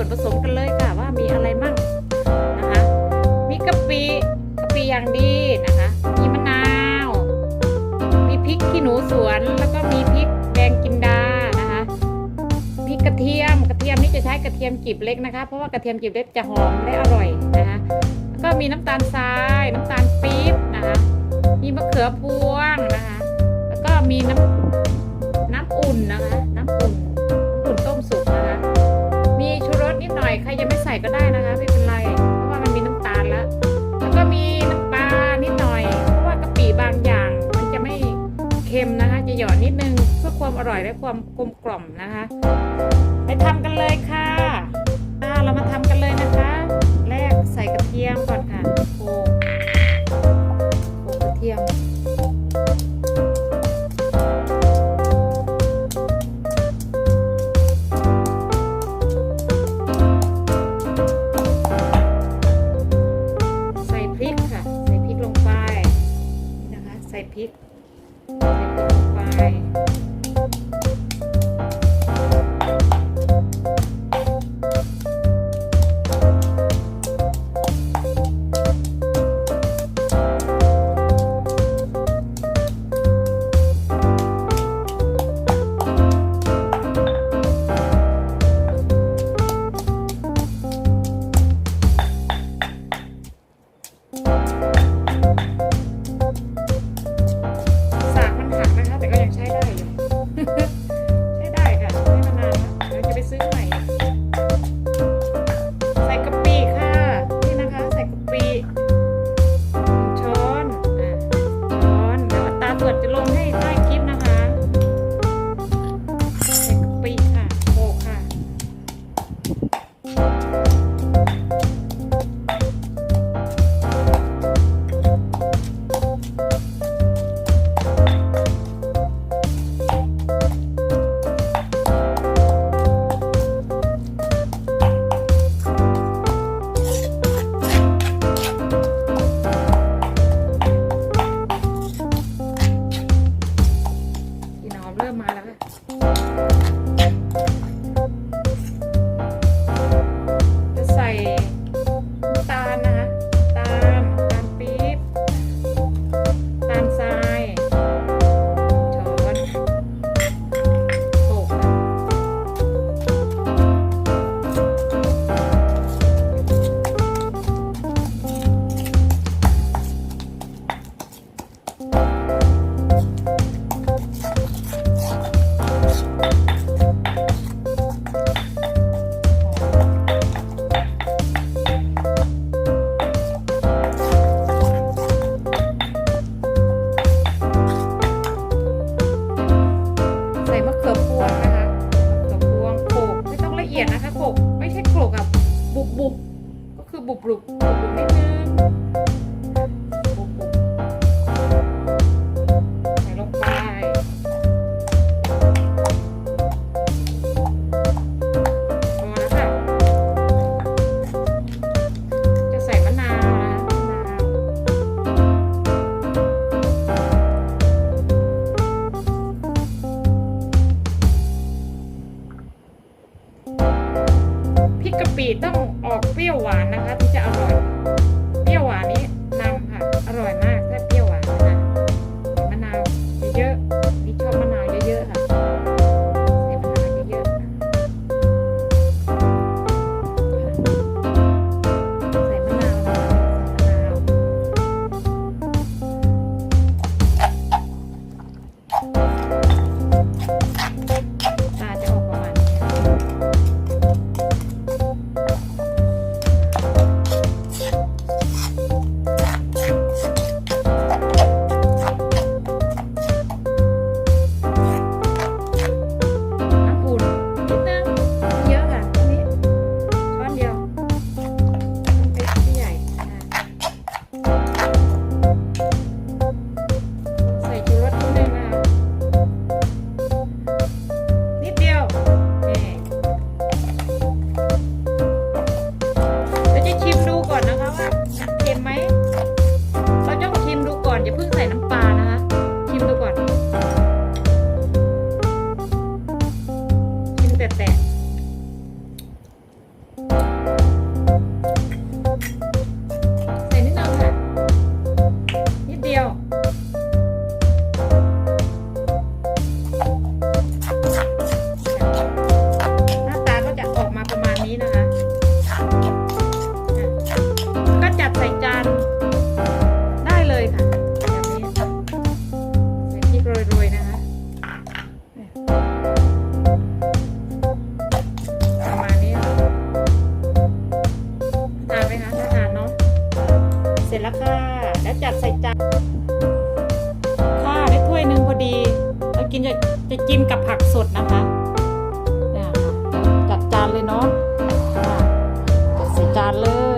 ส่วนผสมกันเลยค่ะว่ามีอะไรมั่งนะคะ มีกะปิกะปิอย่างดีนะคะ มีมะนาว มีพริกขี้หนูสวนแล้วก็มีพริกแดงกินดานะคะพริกกระเทียมกระเทียมนี่จะใช้กระเทียมกลีบเล็กนะคะ เพราะว่ากระเทียมกลีบเล็กจะหอมและอร่อยนะคะแล้วก็มีน้ำตาลทรายน้ำตาลปี๊บนะคะมีมะเขือพวงนะคะ แล้วก็มีน้ำน้ำอุ่นนะคะ ส่ก็ได้นะคะไม่เป็นไร เพราะว่ามันมีน้ำตาลแล้ว แล้วก็มีน้ำปลานิดหน่อย เพราะว่ากะปิบางอย่าง มันจะไม่เค็มนะคะ จะหยอดนิดนึงเพื่อความอร่อยและความกลมกล่อมนะคะ ไปทำกันเลยค่ะอ่าเรามาทำกันเลย จะลงให้ ใช่โกรกอะบบุบบุบก็คือบุบบุบบุบบุบนิดนึง แล้วจัดใส่จานค่ะได้ถ้วยหนึ่งพอดีเรากินจะจะกินกับผักสดนะคะจัดจานเลยเนาะจัดใส่จานเลย